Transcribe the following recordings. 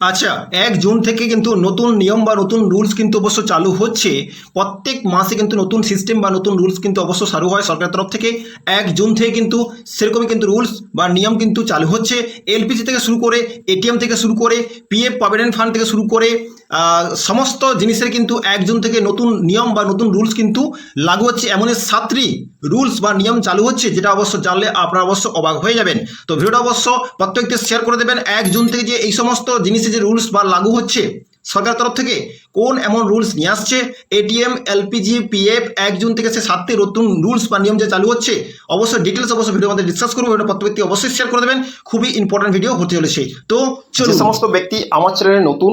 আচ্ছা এক জুন থেকে কিন্তু নতুন নিয়ম বা নতুন রুলস কিন্তু অবশ্য চালু হচ্ছে। প্রত্যেক মাসে কিন্তু নতুন সিস্টেম বা নতুন রুলস কিন্তু অবশ্য চালু হয় সরকারের তরফ থেকে। এক জুন থেকে কিন্তু সেরকমই কিন্তু রুলস বা নিয়ম কিন্তু চালু হচ্ছে। এলপিজি থেকে শুরু করে, এটিএম থেকে শুরু করে, পিএফ, প্রভিডেন্ট ফান্ড থেকে শুরু করে সমস্ত জিনিসের কিন্তু এক জুন থেকে নতুন নিয়ম বা নতুন রুলস কিন্তু লাগু হচ্ছে। এমন সাতটি রুলস বা নিয়ম চালু হচ্ছে যেটা অবশ্য জানলে আপনারা অবশ্য অবাক হয়ে যাবেন। তো ভিডিওটা অবশ্য প্রত্যেককে শেয়ার করে দেবেন। এক জুন থেকে যে এই সমস্ত জিনিসে যে রুলস বা লাগু হচ্ছে সরকার তরফ থেকে কোন এমন রুলস নিয়ে আসছে? এটিএম এলপিজি পিএফ এক জুন থেকে সে সাতটি নতুন রুলস বা নিয়ম যে চালু হচ্ছে অবশ্যই ডিটেলস অবশ্যই ভিডিও আমাদের ডিসকাস করব। এটা প্রত্যেক ব্যক্তি অবশ্যই শেয়ার করে দেবেন। খুবই ইম্পর্টেন্ট ভিডিও হতে চলেছে। তো যে সমস্ত ব্যক্তি আমার চ্যানেলে নতুন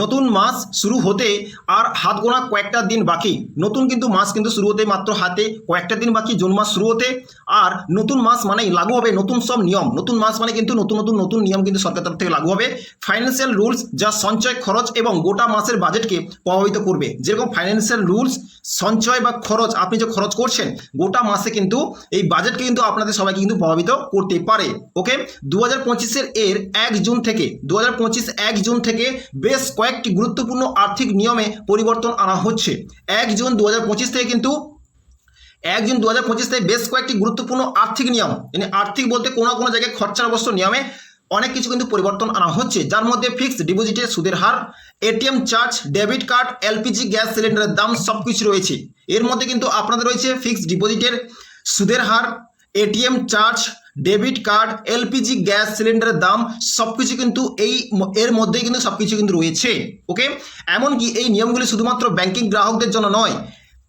নতুন মাস শুরু হতে আর হাত গোনা কয়েকটা দিন বাকি। নতুন কিন্তু মাস কিন্তু শুরু হতে মাত্র হাতে কয়েকটা দিন বাকি, জুন মাস শুরু হতে। আর নতুন মাস মানেই লাগু হবে নতুন সব নিয়ম। নতুন মাস মানে কিন্তু নতুন নতুন নতুন নিয়ম কিন্তু সরকার তরফ থেকে লাগু হবে। ফাইন্যান্সিয়াল রুলস যা সঞ্চয়, খরচ এবং গোটা মাসের বাজেটকে প্রভাবিত করবে। যেরকম ফাইন্যান্সিয়াল রুলস সঞ্চয় বা খরচ, আপনি যে খরচ করছেন, গোটা মাসে কিন্তু এই বাজেটকে কিন্তু আপনাদের সবাইকে কিন্তু প্রভাবিত করতে পারে। ওকে দু হাজার পঁচিশের এর এক জুন থেকে দু হাজার পঁচিশ এক জুন থেকে বেশ কয়েকটি গুরুত্বপূর্ণ আর্থিক নিয়মে পরিবর্তন আনা হচ্ছে। এক জুন দু হাজার পঁচিশ থেকে কিন্তু এক জুন দু হাজার পঁচিশ থেকে বেশ কয়েকটি গুরুত্বপূর্ণ আর্থিক নিয়ম মানে আর্থিক বলতে কোনো কোনো জায়গায় খরচার নিয়মে অনেক কিছু কিন্তু পরিবর্তন আনা হচ্ছে। যার মধ্যে ফিক্সড ডিপোজিটের সুদের হার ATM charge debit card LPG gas সিলিন্ডারের দাম সব কিছু রয়েছে। এর মধ্যে কিন্তু আপনাদের রয়েছে ফিক্সড ডিপোজিটের সুদের হার ATM charge debit card, LPG, gas সিলিন্ডারের দাম সব কিছু কিন্তু এই এর মধ্যেই কিন্তু সব কিছু কিন্তু রয়েছে ওকে এমনকি এই নিয়মগুলি শুধুমাত্র ব্যাংকিং গ্রাহকদের জন্য নয়,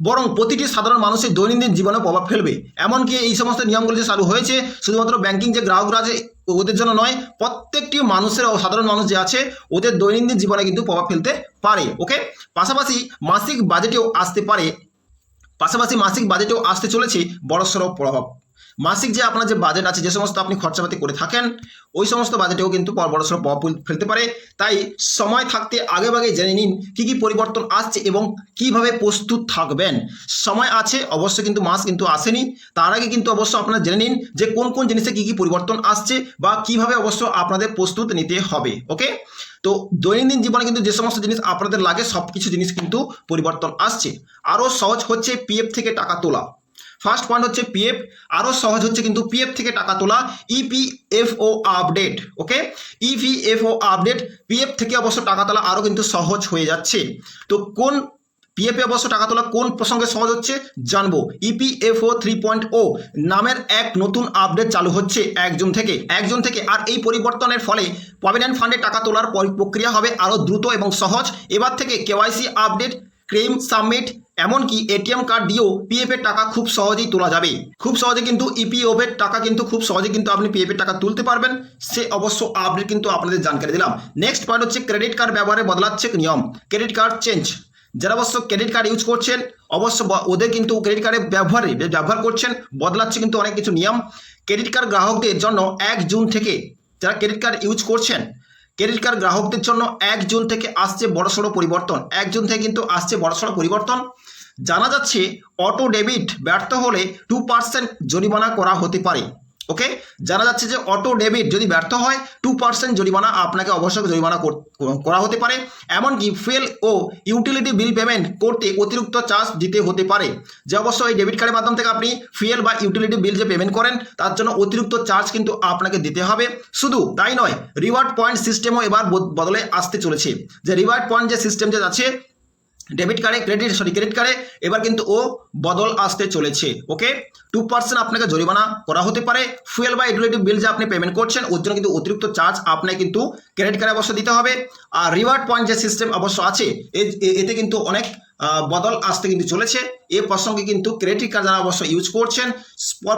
বরং প্রতিটি সাধারণ মানুষের দৈনন্দিন জীবনে প্রভাব ফেলবে। এমনকি এই সমস্ত নিয়মগুলি যে চালু হয়েছে, শুধুমাত্র ব্যাংকিং যে গ্রাহকরা আছে ওদের জন্য নয়, প্রত্যেকটি মানুষের সাধারণ মানুষ যে আছে, ওদের দৈনন্দিন জীবনে কিন্তু প্রভাব ফেলতে পারে ওকে পাশাপাশি মাসিক বাজেটেও আসতে পারে, পাশাপাশি মাসিক বাজেটেও আসতে চলেছে, বড়সড় প্রভাব। মাসিক যে আপনার যে বাজেট আছে, যে সমস্ত আপনি খরচাপাতি করে থাকেন, ওই সমস্ত বাজেটেও কিন্তু বড় বড়সড় প্রভাব ফেলতে পারে। তাই সময় থাকতে আগেভাগে জেনে নিন কী কী পরিবর্তন আসছে এবং কীভাবে প্রস্তুত থাকবেন। সময় আছে অবশ্য কিন্তু মাস কিন্তু আসেনি। তার আগে কিন্তু অবশ্য আপনারা জেনে নিন যে কোন কোন জিনিসে কী কী পরিবর্তন আসছে বা কীভাবে অবশ্য আপনাদের প্রস্তুত নিতে হবে, ওকে? তো দৈনন্দিন জীবনে কিন্তু যে সমস্ত জিনিস আপনাদের লাগে সব কিছু জিনিস কিন্তু পরিবর্তন আসছে। আরও সহজ হচ্ছে পিএফ থেকে টাকা তোলা। ফার্স্ট পয়েন্ট হচ্ছে পিএফ আরও সহজ হচ্ছে কিন্তু পিএফ থেকে টাকা তোলা EPFO update okay EPFO update PF থেকে অবশ্য টাকা তোলা আরও কিন্তু সহজ হয়ে যাচ্ছে। তো কোন পিএফে অবশ্য টাকা তোলা কোন প্রসঙ্গে সহজ হচ্ছে? জানব। ইপিএফও থ্রি পয়েন্ট ও নামের এক নতুন আপডেট চালু হচ্ছে একজন থেকে। একজন থেকে আর এই পরিবর্তনের ফলে প্রভিডেন্ট ফান্ডে টাকা তোলার পরি- প্রক্রিয়া হবে আরও দ্রুত এবং সহজ। এবার থেকে কেওয়াইসি আপডেট ক্লেম সাবমিট এমনকি এটিএম কার্ড দিয়েও পিএফ এর টাকা খুব সহজেই তোলা যাবে। খুব সহজে কিন্তু ইপিএফ এর টাকা কিন্তু খুব সহজে কিন্তু আপনি পিএফ এর টাকা তুলতে পারবেন। সে অবশ্য আপডেট কিন্তু আপনাদের জানকারি দিলাম। নেক্সট পয়েন্ট হচ্ছে ক্রেডিট কার্ড ব্যবহারে বদলাচ্ছে নিয়ম। ক্রেডিট কার্ড চেঞ্জ যারা অবশ্য ক্রেডিট কার্ড ইউজ করছেন, অবশ্য ওদের কিন্তু ক্রেডিট কার্ডের ব্যবহারে ব্যবহার করছেন, বদলাচ্ছে কিন্তু অনেক কিছু নিয়ম। ক্রেডিট কার্ড গ্রাহকদের জন্য এক জুন থেকে যারা ক্রেডিট কার্ড ইউজ করছেন ক্রেডিট কার্ড গ্রাহকদের জন্য এক জুন থেকে আসছে বড়সড় পরিবর্তন। এক জুন থেকে কিন্তু আসছে বড়সড় পরিবর্তন। জানা যাচ্ছে, অটো ডেবিট ব্যর্থ হলে টু পার্সেন্ট জরিমানা করা হতে পারে। ওকে জানা যাচ্ছে যে অটো ডেবিট যদি ব্যর্থ হয় টু পার্সেন্ট জরিমানা আপনাকে অবশ্যই জরিমানা কর- হতে পারে। এমনকি ফেল ও ইউটিলিটি বিল পেমেন্ট করতে অতিরিক্ত চার্জ দিতে হতে পারে। যে অবশ্য এই ডেবিট কার্ডের মাধ্যম থেকে আপনি ফুয়েল বা ইউটিলিটি বিল যে পেমেন্ট করেন, তার জন্য অতিরিক্ত চার্জ কিন্তু আপনাকে দিতে হবে। শুধু তাই নয় রিওয়ার্ড পয়েন্ট সিস্টেমও এবার বদলে আসতে চলেছে। যে রিওয়ার্ড পয়েন্ট যে সিস্টেম যে আছে ডেবিট কার্ডে ক্রেডিট সরি ক্রেডিট কার্ডে এবার কিন্তু ও বদল আসতে চলেছে ওকে টু পার্সেন্ট আপনাকে জরিমানা করা হতে পারে ফুয়েল বা ইউটিলিটি বিল যে আপনি পেমেন্ট করছেন, ওর জন্য কিন্তু অতিরিক্ত চার্জ আপনাকে কিন্তু ক্রেডিট কার্ডে অবশ্য দিতে হবে। আর রিওয়ার্ড পয়েন্ট যে সিস্টেম অবশ্য আছে এতে কিন্তু অনেক বদল আসতে কিন্তু চলেছে। এ প্রসঙ্গে কিন্তু ক্রেডিট কার্ড যারা অবশ্যই ইউজ করছেন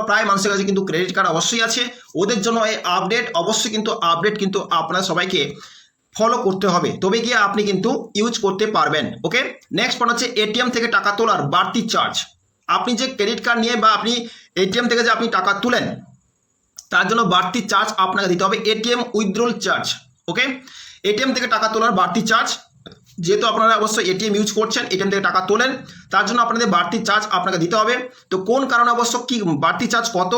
প্রায় মানুষের কাছে কিন্তু ক্রেডিট কার্ড অবশ্যই আছে। ওদের জন্য এই আপডেট অবশ্যই কিন্তু আপডেট কিন্তু আপনার সবাইকে ফলো করতে হবে। তবে গিয়ে আপনি কিন্তু ইউজ করতে পারবেন ওকে নেক্সট পয়েন্ট হচ্ছে এটিএম থেকে টাকা তোলার বাড়তি চার্জ আপনি যে ক্রেডিট কার্ড নিয়ে বা আপনি এটিএম থেকে যে আপনি টাকা তুলেন, তার জন্য বাড়তি চার্জ আপনাকে দিতে হবে। ATM withdrawal charge okay ATM থেকে টাকা তোলার বাড়তি চার্জ যেহেতু আপনারা অবশ্যই এটিএম ইউজ করছেন এটিএম থেকে টাকা তোলেন, তার জন্য আপনাদের বাড়তি চার্জ আপনাকে দিতে হবে। তো কোন কারণে অবশ্য কি বাড়তি চার্জ কত?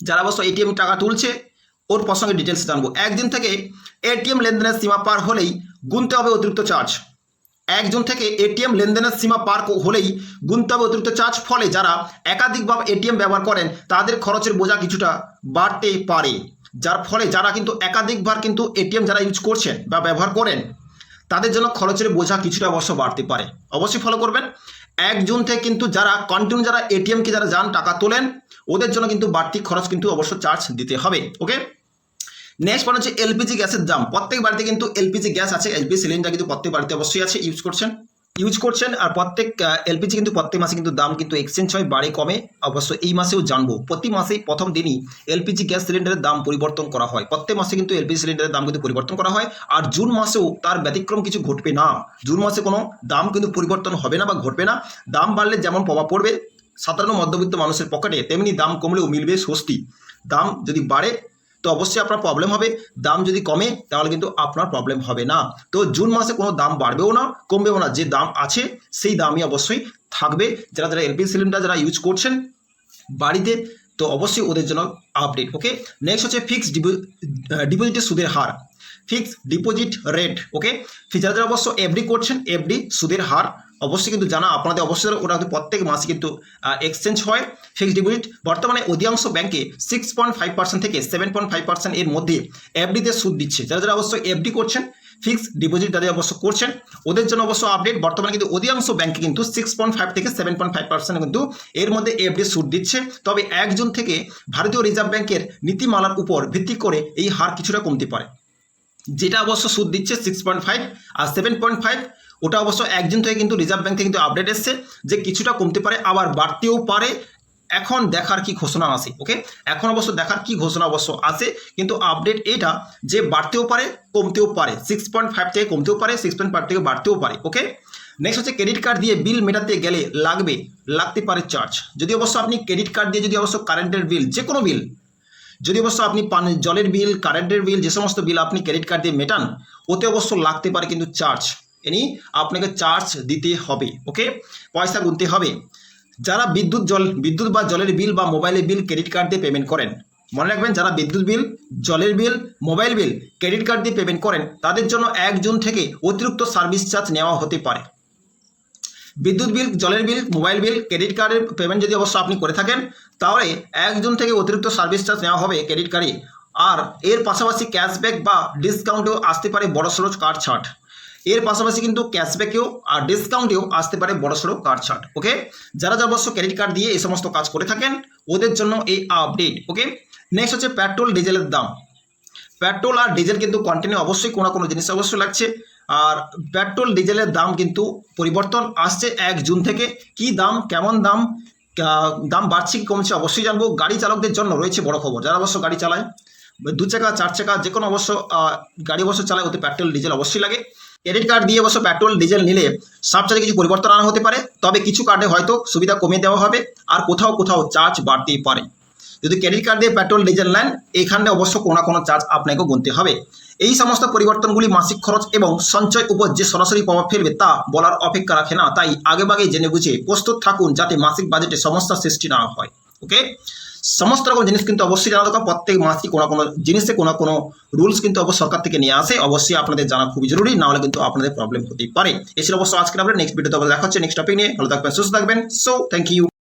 যারা অবশ্য এটিএম টাকা তুলছে ওর প্রসঙ্গে ডিটেলস জানব। একদিন থেকে এটিএম লেনদেনের সীমা পার হলেই গুনতে হবে অতিরিক্ত চার্জ একজন থেকে এটিএম লেনদেনের সীমা পার হলেই গুনতে হবে অতিরিক্ত চার্জ ফলে যারা একাধিকভাবে এটিএম ব্যবহার করেন, তাদের খরচের বোঝা কিছুটা বাড়তে পারে। যার ফলে যারা কিন্তু একাধিকবার কিন্তু এটিএম যারা ইউজ করছেন বা ব্যবহার করেন, তাদের জন্য খরচের বোঝা কিছুটা অবশ্য বাড়তে পারে। অবশ্যই ফলো করবেন। একজন থেকে কিন্তু যারা কন্টিনিউ যারা এটিএমকে যারা যান, টাকা তোলেন, ওদের জন্য কিন্তু বাড়তি খরচ কিন্তু অবশ্য চার্জ দিতে হবে। ওকে নেক্সট পয়েন্ট হচ্ছে এলপিজি গ্যাসের দাম। প্রত্যেক বাড়িতে কিন্তু এলপিজি গ্যাস আছে এলপিজি সিলিন্ডার কিন্তু প্রত্যেক বাড়িতে অবশ্যই আছে ইউজ করছেন ইউজ করছেন, আর প্রত্যেক এলপিজি কিন্তু প্রত্যেক মাসে কিন্তু দাম কিন্তু এক্সচেঞ্জ হয়, বাড়ে, কমে অবশ্য এই মাসেও জানব। প্রতি মাসেই প্রথম দিনই এলপিজি গ্যাস সিলিন্ডারের দাম পরিবর্তন করা হয়। প্রত্যেক মাসে কিন্তু এলপিজি সিলিন্ডারের দাম কিন্তু পরিবর্তন করা হয়, আর জুন মাসেও তার ব্যতিক্রম কিছু ঘটবে না। জুন মাসে কোনো দাম কিন্তু পরিবর্তন হবে না বা ঘটবে না। দাম বাড়লে যেমন প্রভাব পড়বে, সাধারণ মধ্যবিত্ত মানুষের পকেটে, তেমনি দাম কমলেও মিলবে স্বস্তি। দাম যদি বাড়ে তো অবশ্যই আপনার প্রবলেম হবে। দাম যদি কমে, তাহলে কিন্তু আপনার প্রবলেম হবে না। তো জুন মাসে কোনো দাম বাড়বেও না, কমবেও না। যে দাম আছে, সেই দামই অবশ্যই থাকবে। যারা যারা এলপি সিলিন্ডার যারা ইউজ করছেন বাড়িতে, তো অবশ্যই ওদের জন্য আপডেট ওকে নেক্সট হচ্ছে ফিক্সড ডিপোজিটের সুদের হার। ফিক্সড ডিপোজিট রেট ওকে যারা যারা অবশ্য এফডি করছেন এফডি সুদের হার। অবশ্যই কিন্তু জানা, আপনাদের অবশ্যই ওটা কিন্তু প্রত্যেক মাসে কিন্তু এক্সচেঞ্জ হয়। ফিক্সড ডিপোজিট বর্তমানে অধিকাংশ ব্যাংকে সিক্স পয়েন্ট ফাইভ পার্সেন্ট থেকে সেভেন পয়েন্ট ফাইভ পার্সেন্ট এর মধ্যে এফডিতে সুদ দিচ্ছে। যারা যারা অবশ্যই এফডি করছেন ফিক্সড ডিপোজিট যাদের অবশ্য করছেন, ওদের জন্য অবশ্য আপডেট বর্তমানে কিন্তু অধিকাংশ ব্যাংকে কিন্তু সিক্স পয়েন্ট ফাইভ থেকে সেভেন পয়েন্ট ফাইভ পার্সেন্ট কিন্তু এর মধ্যে এফডি সুদ দিচ্ছে। তবে একজন থেকে ভারতীয় রিজার্ভ ব্যাংকের নীতিমালার উপর ভিত্তি করে এই হার কিছুটা কমতে পারে। যেটা অবশ্য সুদ দিচ্ছে সিক্স পয়েন্ট ফাইভ আর সেভেন পয়েন্ট ফাইভ ওটা অবশ্য একদিন থেকে কিন্তু রিজার্ভ ব্যাঙ্ক থেকে কিন্তু আপডেট এসছে যে কিছুটা কমতে পারে, আবার বাড়তেও পারে। এখন দেখার কি ঘোষণা আসে ওকে এখন অবশ্য দেখার কি ঘোষণা অবশ্য আসে কিন্তু আপডেট এটা যে বাড়তেও পারে, কমতেও পারে। সিক্স পয়েন্ট ফাইভ থেকে কমতেও পারে সিক্স পয়েন্ট ফাইভ থেকে বাড়তেও পারে ওকে নেক্সট হচ্ছে ক্রেডিট কার্ড দিয়ে বিল মেটাতে গেলে লাগবে, লাগতে পারে চার্জ যদি অবশ্য আপনি ক্রেডিট কার্ড দিয়ে যদি অবশ্য কারেন্টের বিল যে কোনো বিল যদি অবশ্য আপনি পানি জলের বিল কারেন্টের বিল যে সমস্ত বিল আপনি ক্রেডিট কার্ড দিয়ে মেটান, ওতে অবশ্য লাগতে পারে কিন্তু চার্জ এনি আপনাকে চার্জ দিতে হবে ওকে পয়সা গুনতে হবে। যারা বিদ্যুৎ জল, বিদ্যুৎ বা জলের বিল বা মোবাইলের বিল ক্রেডিট কার্ড দিয়ে পেমেন্ট করেন, মনে রাখবেন যারা বিদ্যুৎ বিল জলের bill mobile bill credit card দিয়ে পেমেন্ট করেন, তাদের জন্য এক জুন থেকে অতিরিক্ত সার্ভিস চার্জ নেওয়া হতে পারে। বিদ্যুৎ বিল জলের বিল মোবাইল বিল ক্রেডিট কার্ডের পেমেন্ট যদি অবশ্য আপনি করে থাকেন, তাহলে এক জুন থেকে অতিরিক্ত সার্ভিস চার্জ নেওয়া হবে ক্রেডিট কার্ডে আর এর পাশাপাশি ক্যাশব্যাক বা ডিসকাউন্টেও আসতে পারে বড়সড় কার্ড ছাড়। এর পাশাপাশি কিন্তু ক্যাশব্যাকেও আর ডিসকাউন্টেও আসতে পারে বড়সড় কার্ড ছাড় ওকে যারা যারা অবশ্য ক্রেডিট কার্ড দিয়ে এই সমস্ত কাজ করে থাকেন, ওদের জন্য এই আপডেট ওকে নেক্সট হচ্ছে পেট্রোল ডিজেলের দাম। পেট্রোল আর ডিজেল কিন্তু কন্টিনিউ অবশ্যই কোনো কোনো জিনিস অবশ্যই লাগছে। আর পেট্রোল ডিজেলের দাম কিন্তু পরিবর্তন আসছে এক জুন থেকে। কি দাম, কেমন দাম দাম বাড়ছে কি কমছে অবশ্যই জানব। গাড়ি চালকদের জন্য রয়েছে বড় খবর। যারা অবশ্য গাড়ি চালায়, দু চাকা, চার চাকা যে কোনো অবশ্য গাড়ি অবশ্য চালায়, ওতে পেট্রোল ডিজেল অবশ্যই লাগে। ক্রেডিট কার্ড দিয়ে অবশ্য পেট্রোল, ডিজেল নিলে সাবচার্জে কিছু পরিবর্তন আনা হতে পারে, তবে কিছু কার্ডে হয়তো সুবিধা কমিয়ে দেওয়া হবে আর কোথাও কোথাও চার্জ বাড়তেই পারে। যদি ক্রেডিট কার্ড দিয়ে পেট্রোল, ডিজেল নেন, এখানে অবশ্য কোনো না কোনো চার্জ আপনাকে গুনতে হবে। এই সমস্ত পরিবর্তনগুলি মাসিক খরচ এবং সঞ্চয় উপর যে সরাসরি প্রভাব ফেলবে তা বলার অপেক্ষা রাখে না, তাই আগেভাগে জেনে বুঝে প্রস্তুত থাকুন যাতে মাসিক বাজেটে সমস্যার সৃষ্টি না হয়। ওকে সমস্ত রকম জিনিস কিন্তু অবশ্যই জানা দরকার প্রত্যেক মাসে কোনো কোনো জিনিসে কোনো কোনো রুলস কিন্তু অবশ্যই সরকার থেকে নিয়ে আসে। অবশ্যই আপনাদের জানা খুবই জরুরি, না হলে কিন্তু আপনাদের প্রবলেম হতেই পারে। এছাড়া অবশ্য আজকে আমরা নেক্সট ভিডিওতে দেখা হচ্ছে। নেক্সট টপিক নিয়ে। ভালো থাকবেন, সুস্থ থাকবেন। So thank you